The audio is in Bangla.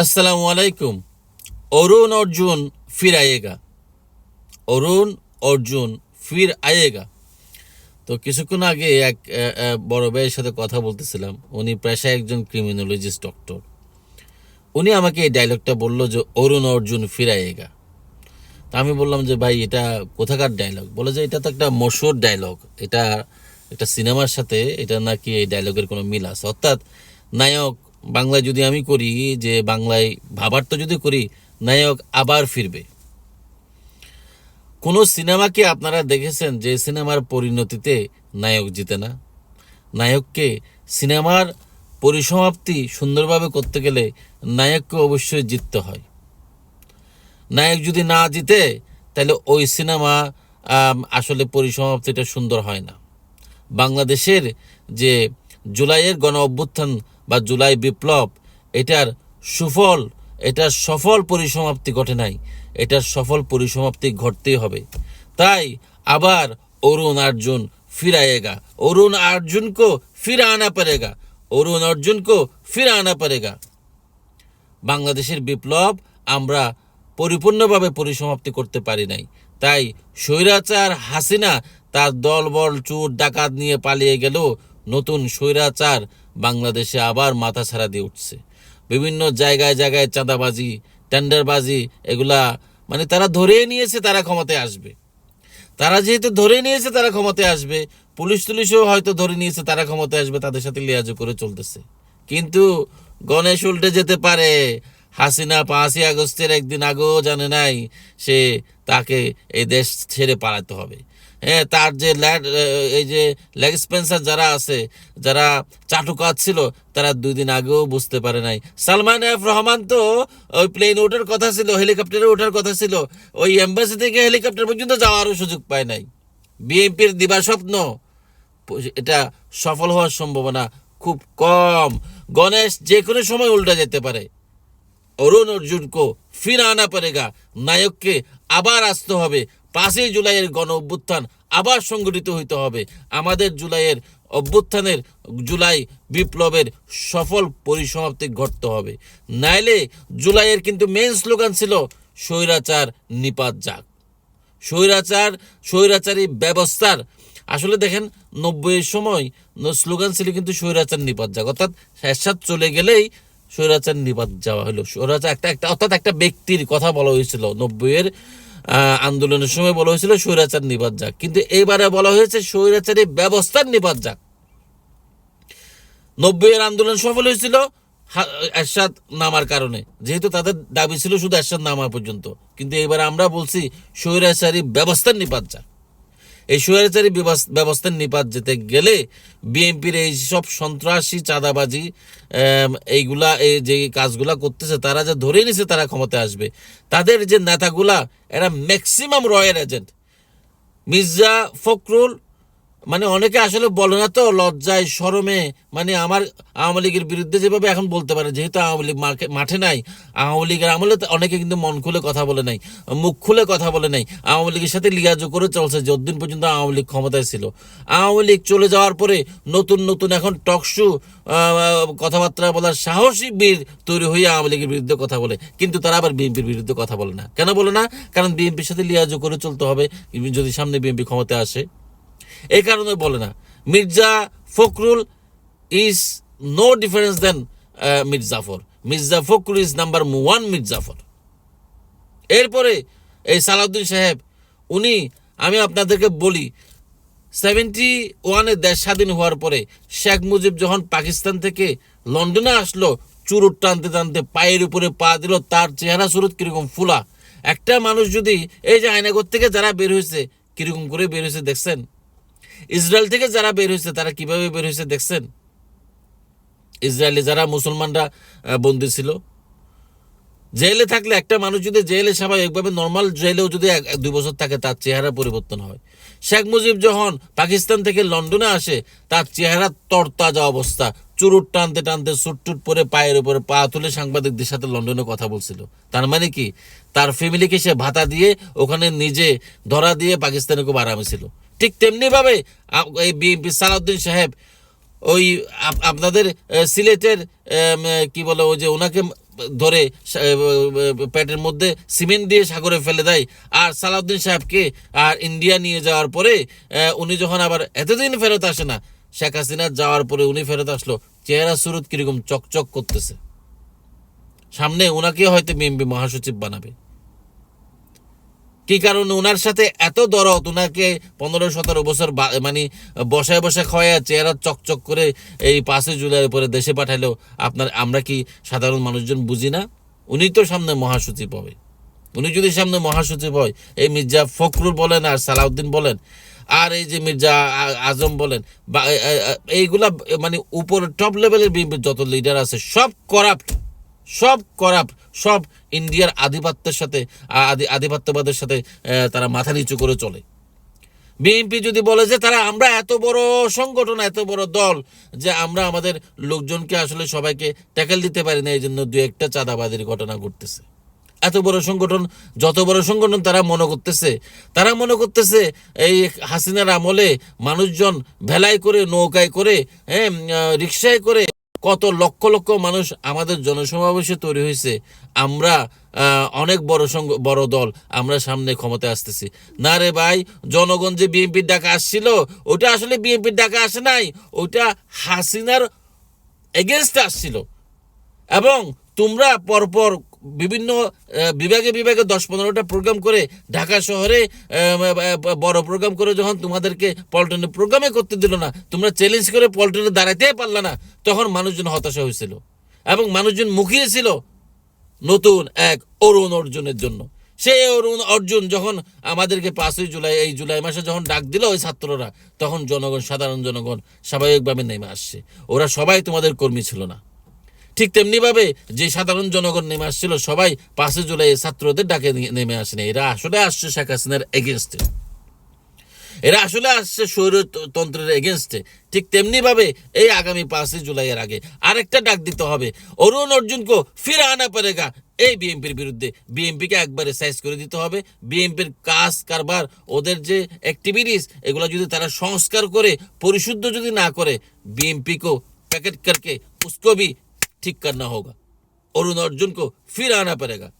আসসালামু আলাইকুম। অরুণ অর্জুন ফির আয়েগা। অরুণ অর্জুন ফির আয়েগা। তো কিছুক্ষণ আগে এক বড় ভাইয়ের সাথে কথা বলতেছিলাম। উনি পেশায় একজন ক্রিমিনোলজিস্ট ডক্টর উনি আমাকে এই ডায়লগটা বলল যে, অরুণ অর্জুন ফির আয়েগা। তা আমি বললাম যে, ভাই, এটা কোথাকার ডায়লগ বলে যে, এটা তো একটা মশুর ডায়লগ এটা একটা সিনেমার সাথে এটা নাকি এই ডায়লগের কোনো মিল আছে? অর্থাৎ নায়ক বাংলায় যদি আমি করি যে বাংলায় ভাবার তো যদি করি, নায়ক আবার ফিরবে। কোনো সিনেমাকে আপনারা দেখেছেন যে সিনেমার পরিণতিতে নায়ক জিতে না? নায়ককে সিনেমার পরিসমাপ্তি সুন্দরভাবে করতে গেলে নায়ককে অবশ্যই জিততে হয়। নায়ক যদি না জিতে, তাহলে ওই সিনেমা আসলে পরিসমাপ্তিটা সুন্দর হয় না। বাংলাদেশের যে জুলাইয়ের গণ অভ্যুত্থান বা জুলাই বিপ্লব, এটার সুফল, এটার সফল পরিসমাপ্তি ঘটে নাই। এটার সফল পরিসমাপ্তি ঘটতেই হবে। তাই আবার অরুণ আর্জুন ফিরায়েগা অরুণ আর্জুনকে ফিরা আনা পারেগা। অরুণ অর্জুনকে ফিরা আনা পারেগা। বাংলাদেশের বিপ্লব আমরা পরিপূর্ণভাবে পরিসমাপ্তি করতে পারি নাই। তাই স্বৈরাচার হাসিনা তার দলবল, চুর, ডাকাত নিয়ে পালিয়ে গেল। নতুন স্বৈরাচার বাংলাদেশে আবার মাথা ছাড়া দিয়ে উঠছে। বিভিন্ন জায়গায় জায়গায় চাঁদাবাজি, টেন্ডারবাজি, এগুলা মানে তারা ধরেই নিয়েছে তারা ক্ষমতায় আসবে। তারা যেহেতু ধরে নিয়েছে তারা ক্ষমতায় আসবে, পুলিশ টুলিশও হয়তো ধরে নিয়েছে তারা ক্ষমতায় আসবে, তাদের সাথে লিয়াজো করে চলতেছে। কিন্তু গণেশ উল্টে যেতে পারে, হাসিনা পাঁচই আগস্টের একদিন আগেও জানে নাই সে তাকে এই দেশ ছেড়ে পালাতে হবে। হ্যাঁ তার যে ল্যাড এই যে লেগ স্পেন্সার যারা আছে, যারা চাটুকাত ছিল, তারা দুই দিন আগেও বুঝতে পারে নাই। সালমান এফ রহমান তো ওই প্লেন ওঠার কথা ছিল হেলিকপ্টারে ওঠার কথা ছিল, ওই এম্বাসি থেকে হেলিকপ্টার পর্যন্ত যাওয়ারও সুযোগ পায় নাই। বিএনপির দিবা স্বপ্ন, এটা সফল হওয়ার সম্ভাবনা খুব কম। গণেশ যে কোনো সময় উল্টা যেতে পারে। অরুণ অর্জুনকে ফির আনা পড়েগা নায়ককে আবার আসতে হবে। পাঁচই জুলাইয়ের গণ অভ্যুত্থান আবার সংগঠিত হইতে হবে। আমাদের জুলাইয়ের অভ্যুত্থানের জুলাই বিপ্লবের সফল পরিসমাপ্তি ঘটতে হবে। নাইলে জুলাইয়ের কিন্তু মেন স্লোগান ছিল, স্বৈরাচার নিপাত যাক। স্বৈরাচার, স্বৈরাচারী ব্যবস্থার। আসলে দেখেন, নব্বইয়ের সময় স্লোগান ছিল কিন্তু, স্বৈরাচার নিপাত যাক। অর্থাৎ এরশাদ চলে গেলেই স্বৈরাচার নিপাত যাওয়া হলো। স্বৈরাচার একটা একটা, অর্থাৎ একটা ব্যক্তির কথা বলা হয়েছিল নব্বইয়ের। আন্দোলনের সময় বলা হয়েছিল স্বৈরাচার নিপাত যাক। কিন্তু এবারে বলা হয়েছে স্বৈরাচারী ব্যবস্থার নিপাত যাক। নব্বইয়ের আন্দোলন সফল হয়েছিল এরশাদ নামার কারণে। যেহেতু তাদের দাবি ছিল শুধু এরশাদ নামা পর্যন্ত। কিন্তু এবার আমরা বলছি স্বৈরাচারী ব্যবস্থার নিপাত যাক। এই স্বৈরাচারী ব্যবস- ব্যবস্থার নিপাত যেতে গেলে বিএনপির এই সব সন্ত্রাসী, চাঁদাবাজি এইগুলা, এই যে কাজগুলা করতেছে, তারা যা ধরে নিছে তারা ক্ষমতায় আসবে। তাদের যে নেতাগুলা, এরা maximum royal agent Mirza Fakhrul মানে অনেকে আসলে বলে না তো, লজ্জায় শরমে মানে আমার আওয়ামী লীগের বিরুদ্ধে যেভাবে এখন বলতে পারে, যেহেতু আওয়ামী লীগ মাঠে নাই, আওয়ামী লীগের আমলে অনেকে কিন্তু মন খুলে কথা বলে নাই, মুখ খুলে কথা বলে নাই। আওয়ামী লীগের সাথে লিয়াজো করে চলছে, যতদিন পর্যন্ত আওয়ামী লীগ ক্ষমতায় ছিল। আওয়ামী লীগ চলে যাওয়ার পরে নতুন নতুন এখন টকশু কথাবার্তা বলার সাহসী বীর তৈরি হয়ে আওয়ামী লীগের বিরুদ্ধে কথা বলে। কিন্তু তারা আবার বিএনপির বিরুদ্ধে কথা বলে না। কেন বলে না? কারণ বিএনপির সাথে লিয়াজো করে চলতে হবে, যদি সামনে বিএনপি ক্ষমতায় আসে। এই কারণে বলে না। Mirza Fakhrul is no difference then Mir Jafar. Mirza Fakhrul is number one Mir Jafar. এরপরে এই সালাউদ্দিন সাহেব, উনি, আমি আপনাদেরকে বলি সেভেন্টি ওয়ানে দেশ স্বাধীন হওয়ার পরে শেখ মুজিব যখন পাকিস্তান থেকে লন্ডনে আসলো, চুরুট টানতে টানতে পায়ের উপরে পা দিল, তার চেহারা সুরত কীরকম ফুলা। একটা মানুষ যদি এই যে আয়নাগর থেকে যারা বের হয়েছে, কীরকম করে বের হয়েছে দেখছেন? ইসরায়েল থেকে যারা বের হয়েছে, তারা কীভাবে বের হয়েছে দেখছেন? ইসরায়েলে যারা মুসলমানরা বন্দী ছিল, জেলে থাকলে একটা মানুষ যদি জেলে স্বাভাবিকভাবে নর্মাল জেলেও যদি দুই বছর থাকে, তার চেহারা পরিবর্তন হয়। শেখ মুজিব যখন পাকিস্তান থেকে লন্ডনে আসে, তার চেহারা তরতাজা অবস্থা। চুরুট টানতে টানতে, সুটটুট পরে পায়ের উপরে পা তুলে সাংবাদিকদের সাথে লন্ডনে কথা বলছিল। তার মানে কি? তার ফ্যামিলিকে সে ভাতা দিয়ে, ওখানে নিজে ধরা দিয়ে পাকিস্তানে খুব আরামে ছিল। ঠিক তেমনিভাবে সালাউদ্দিন সাহেব, ওই আপনাদের সিলেটের কি বলে ওই যে ওনাকে ধরে পেটের মধ্যে সিমেন্ট দিয়ে সাগরে ফেলে দেয়। আর সালাউদ্দিন সাহেবকে আর ইন্ডিয়া নিয়ে যাওয়ার পরে উনি যখন আবার এতদিন ফেরত আসে না, শেখ হাসিনা যাওয়ার পরে উনি ফেরত আসলো, চেহারা সুরত কীরকম চকচক করতেছে। সামনে ওনাকে হয়তো বিএনপি মহাসচিব বানাবে। কি কারণে ওনার সাথে এত দরদ? ওনাকে পনেরো সতেরো বছর মানে বসায় বসে খাওয়া চেহারা চকচক করে এই পাঁচই জুলাইয়ের পরে দেশে পাঠালেও আপনার, আমরা কি সাধারণ মানুষজন বুঝি না? উনি তো সামনে মহাসচিব হবে। উনি যদি সামনে মহাসচিব হয়, এই মির্জা ফখরুল বলেন আর সালাউদ্দিন বলেন, আর এই যে মির্জা আজম বলেন, বা এইগুলা মানে উপর টপ লেভেলের যত লিডার আছে, সব করাপ্ট সব করাপ্ট সব ইন্ডিয়ার আধিপত্যের সাথে, আ- আধি, আধিপত্যবাদের সাথে তারা মাথা নিচু করে চলে। বিএনপি যদি বলে যে, তারা আমরা এত বড় সংগঠন, এত বড় দল যে আমরা আমাদের লোকজনকে আসলে সবাইকে ট্যাকেল দিতে পারি না, এই জন্য দু একটা চাঁদাবাদের ঘটনা ঘটতেছে। এত বড় সংগঠন, যত বড় সংগঠন তারা মনে করতেছে, তারা মনে করতেছে এই হাসিনার আমলে মানুষজন ভেলায় করে, নৌকায় করে হ্যাঁ রিক্সায় করে কত লক্ষ লক্ষ মানুষ আমাদের জনসমাবেশে তৈরি হয়েছে। আমরা অনেক বড় সংঘ বড় দল, আমরা সামনে ক্ষমতায় আসতেছি। না রে ভাই, জনগণ যে বিএনপির ডাকা আসছিল, ওটা আসলে বিএনপির ডাকা আসে নাই। ওটা হাসিনার এগেনস্টে আসছিল। এবং তোমরা পরপর বিভিন্ন বিভাগে বিভাগে দশ পনেরোটা প্রোগ্রাম করে ঢাকা শহরে বড় প্রোগ্রাম করে যখন তোমাদেরকে পল্টনে প্রোগ্রামে করতে দিল না, তোমরা চ্যালেঞ্জ করে পল্টনে দাঁড়াতেই পারলে না, তখন মানুষজন হতাশা হয়েছিল এবং মানুষজন মুখিয়েছিল নতুন এক অরুণ অর্জুনের জন্য। সেই অরুণ অর্জুন যখন আমাদেরকে পাঁচই জুলাই, এই জুলাই মাসে যখন ডাক দিল ওই ছাত্ররা, তখন জনগণ, সাধারণ জনগণ স্বাভাবিকভাবে নেমে আসছে। ওরা সবাই তোমাদের কর্মী ছিল না। ঠিক তেমনিভাবে যে সাধারণ জনগণ নেমে আসছিল, সবাই পাঁচই জুলাই ছাত্রদের ডাকে নেমে আসেনি। এরা আসলে আসছে শেখ হাসিনার এগেনস্টে এরা আসলে আসছে স্বৈরতন্ত্রের এগেনস্টে ঠিক তেমনিভাবে এই আগামী পাঁচই জুলাইয়ের আগে আরেকটা ডাক দিতে হবে। অরুণ অর্জুনকে ফিরে আনা পারেগা। এই বিএনপির বিরুদ্ধে। বিএনপিকে একবারে সাইজ করে দিতে হবে। বিএনপির কাজ কারবার, ওদের যে অ্যাক্টিভিটিস এগুলো যদি তারা সংস্কার করে, পরিশুদ্ধ যদি না করে, বিএনপিকেও প্যাকেট করকে উস্কবি ठीक करना होगा और उन अर्जुन को फिर आना पड़ेगा।